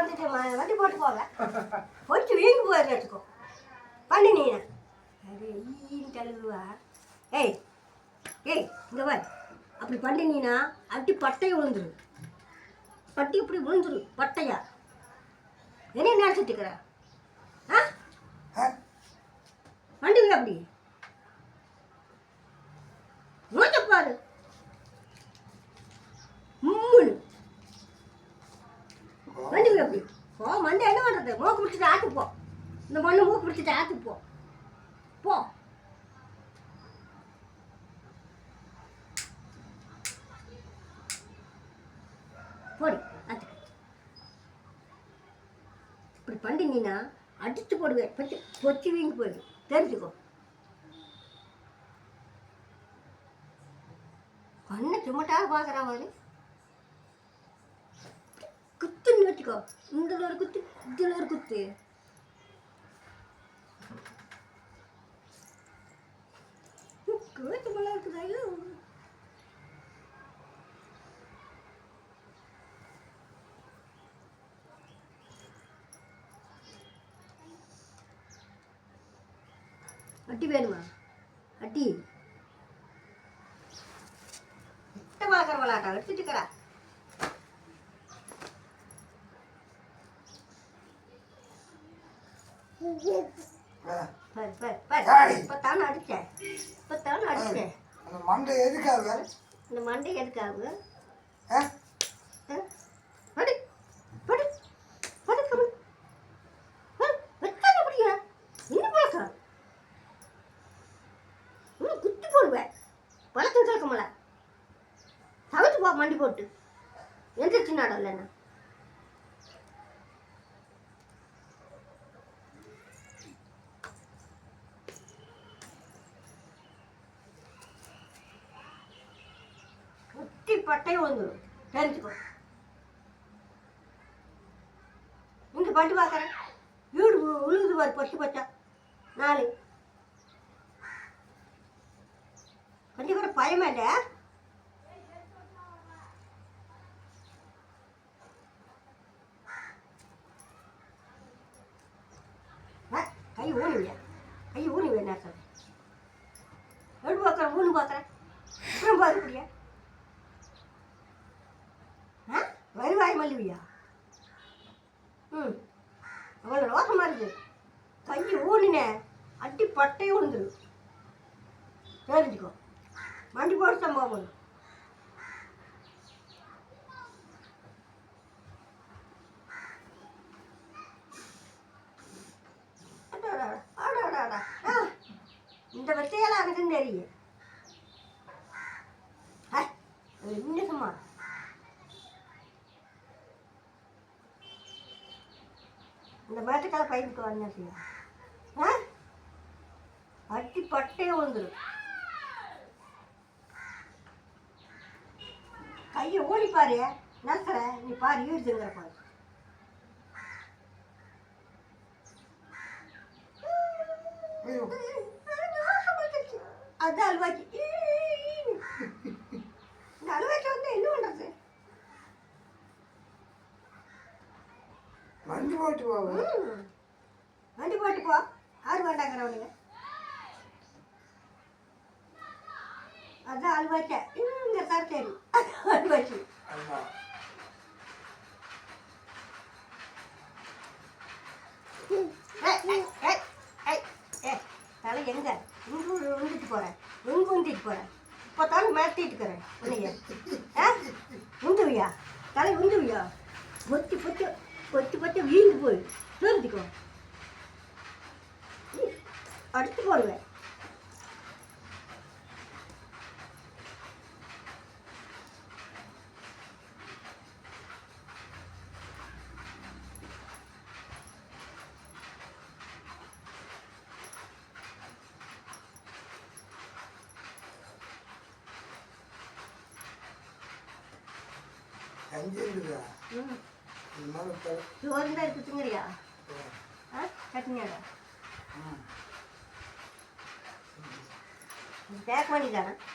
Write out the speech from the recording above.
வந்துட்டு வண்டி போட்டு போங்க கொஞ்சம் வீங்கி போயிரு வச்சுக்கோ பண்ணி நீ. அது ஈன்னு ஏய் ஏய் இங்கே வா அப்படி பண்ணினீனா அடி பட்டையை விழுந்துரு பட்டி இப்படி விழுந்துரு பட்டையா. என்ன நினச்சிட்டு இருக்கிற? ஆ? வை அப்படி. மூச்ச பாரு மூணு வண்டி வை அப்படி போ மண்டை என்ன பண்ணுறது மூக்கு பிடிச்சிட்டு ஆத்து போ இந்த மண்ணு போ. போ. போடி அது இப்படி பண்ணினீன்னா அடித்து போடுவேன் பச்சு பொச்சி வீங்கி போயிடும். தெரிஞ்சுக்கோ. கண்ணை சுமட்டாக பார்க்குறா மாதிரி குத்துன்னு வச்சுக்கோ. இந்த ஒரு குத்து இதில் ஒரு குத்து. கேட்டு போல இருக்குதா ஐயோ அட்டி வேணுமா அட்டி இட்ட வளர்க்குற விளாட்டா எடுத்துட்டுக்கிறா ஆ. பாரு பாரு பாரு ஏய். இப்போ தானே அடித்தேன் இப்போ தானே அடித்தேன் அந்த மண்டை எதுக்காக இந்த மண்டை எதுக்காக மண்டி போட்டு. எந்திரிச்சு நாடம் இல்லைண்ணா குத்தி பட்டையும் வந்துடும் தெரிஞ்சுக்கோ. இங்கே பட்டு பார்க்குறேன் வீடு உ- உழுகுது பாரு பொச்சு பச்சா நாலு. கொஞ்சம் பேர் பயமே இல்லை? கை ஊனுவியா கை ஊனுவியா என்ன சார் எப்படி பார்க்குறேன் ஊனு பார்க்குறேன் அப்புறம் பார்க்கக்கூடிய ம். அவ்வளோ ரோசமாக இருக்குது கை ஊனினே அடி பட்டையும் விழுந்துரு தெரிஞ்சுக்கோ மண்டி போட்டு சம்பவம் பண்ணு அடடா, ஆ, இந்த வெத்தையெல்லாம் எனக்கும் தெரியும். ஹை, என்ன சும்மா? அந்த மேட்டுக்கால பையனுக்கு வரணும் செய்யும் ஆ? அட்டி பட்டையே வந்துடும் கையை ஓடி பாரு நசுற நீ பாரு ஈடுதுங்கிற பாரு ஐயோ. அல்வாக்கி அல்வாச்சி இந்த அல்வாச்சி வந்து என்ன பண்ணுறது மண்டி போட்டு போவேன் ம். வண்டி போட்டு போ. யார் வேண்டாங்கிறவனுங்க. அதான் அல்வாச்ச இங்க சார் சரி ஏய், தலை எங்க? இங்கு உந்துட்டு போறேன். இங்கு உந்திட்டு போறேன். இப்போ தானே மாட்டிட்டு இருக்கிறேன். உன்னைய. ஆ? உந்துவியா தலை உந்துவியா பொத்தி பொத்தி. பொத்தி பொத்தி வீங்கி போய். தெரிஞ்சுக்கோ ம், அடிச்சு போடுவேன். அஞ்சு இருக்குதா சோறு தான் இருக்கு